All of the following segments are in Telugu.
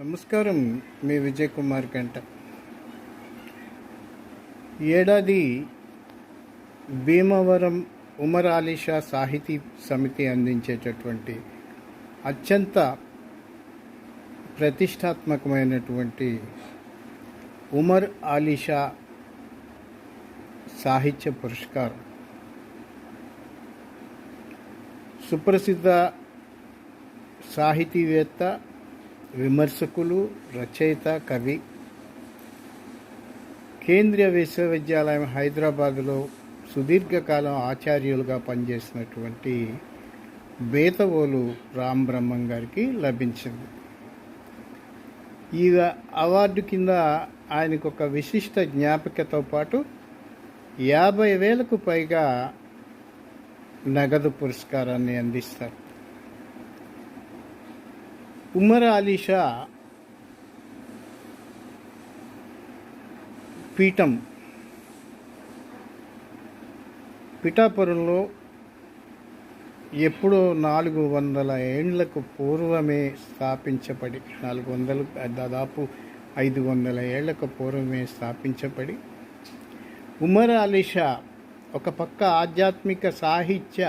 నమస్కారం మీ విజయ్ కుమార్ కంట. ఏడాది భీమవరం ఉమర్ అలీషా సాహితీ సమితి అందించేటటువంటి అత్యంత ప్రతిష్టాత్మకమైనటువంటి ఉమర్ అలీషా సాహిత్య పురస్కారం. సుప్రసిద్ధ సాహితీవేత్త విమర్శకులు రచయిత కవి. కేంద్రీయ విశ్వవిద్యాలయం హైదరాబాదులో సుదీర్ఘకాలం ఆచార్యులుగా పనిచేసినటువంటి బేతవోలు రామ్ బ్రహ్మం గారికి లభించింది. ఈ అవార్డు కింద ఆయనకు ఒక విశిష్ట జ్ఞాపికతో పాటు యాభై వేలకు పైగా నగదు పురస్కారాన్ని అందిస్తారు. ఉమర్ అలీషా పీఠం పిఠాపురంలో ఎప్పుడో నాలుగు వందల ఏండ్లకు పూర్వమే స్థాపించబడి నాలుగు వందలు దాదాపు ఐదు వందల ఏళ్ళకు పూర్వమే స్థాపించబడి ఉమర్ అలీషా ఒక పక్క ఆధ్యాత్మిక సాహిత్య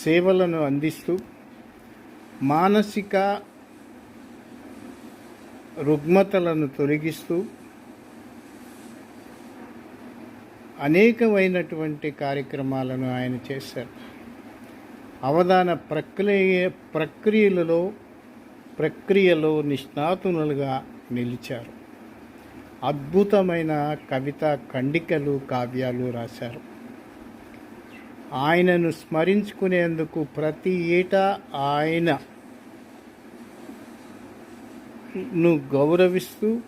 సేవలను అందిస్తూ మానసిక రుగ్మతలను తొలగిస్తూ అనేకమైనటువంటి కార్యక్రమాలను ఆయన చేశారు. అవధాన ప్రక్రియ ప్రక్రియలలో ప్రక్రియలో నిష్ణాతునులుగా నిలిచారు. అద్భుతమైన కవిత ఖండికలు కావ్యాలు రాశారు. ఆయనను స్మరించుకునేందుకు ప్రతి ఏటా ఆయన ను గౌరవిస్తూ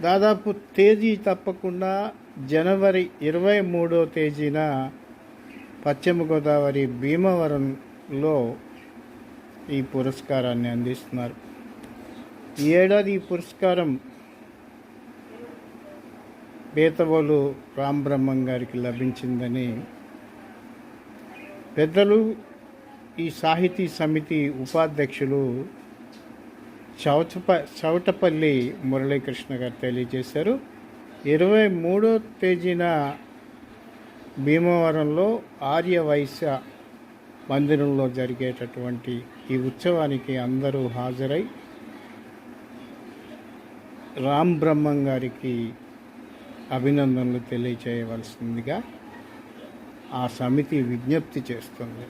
దాదాపు తేదీ తప్పకుండా జనవరి ఇరవై మూడో తేదీన పశ్చిమ గోదావరి భీమవరంలో ఈ పురస్కారాన్ని అందిస్తున్నారు. ఈ ఏడాది ఈ పురస్కారం బేతవోలు రామబ్రహ్మం గారికి లభించిందని పెద్దలు ఈ సాహితీ సమితి ఉపాధ్యక్షులు చౌచప చౌటపల్లి మురళీకృష్ణ గారు తెలియజేశారు. ఇరవై మూడో తేదీన భీమవరంలో ఆర్య వైశ్య మందిరంలో జరిగేటటువంటి ఈ ఉత్సవానికి అందరూ హాజరై రామ్ బ్రహ్మం గారికి అభినందనలు తెలియచేయవలసిందిగా ఆ సమితి విజ్ఞప్తి చేస్తుంది.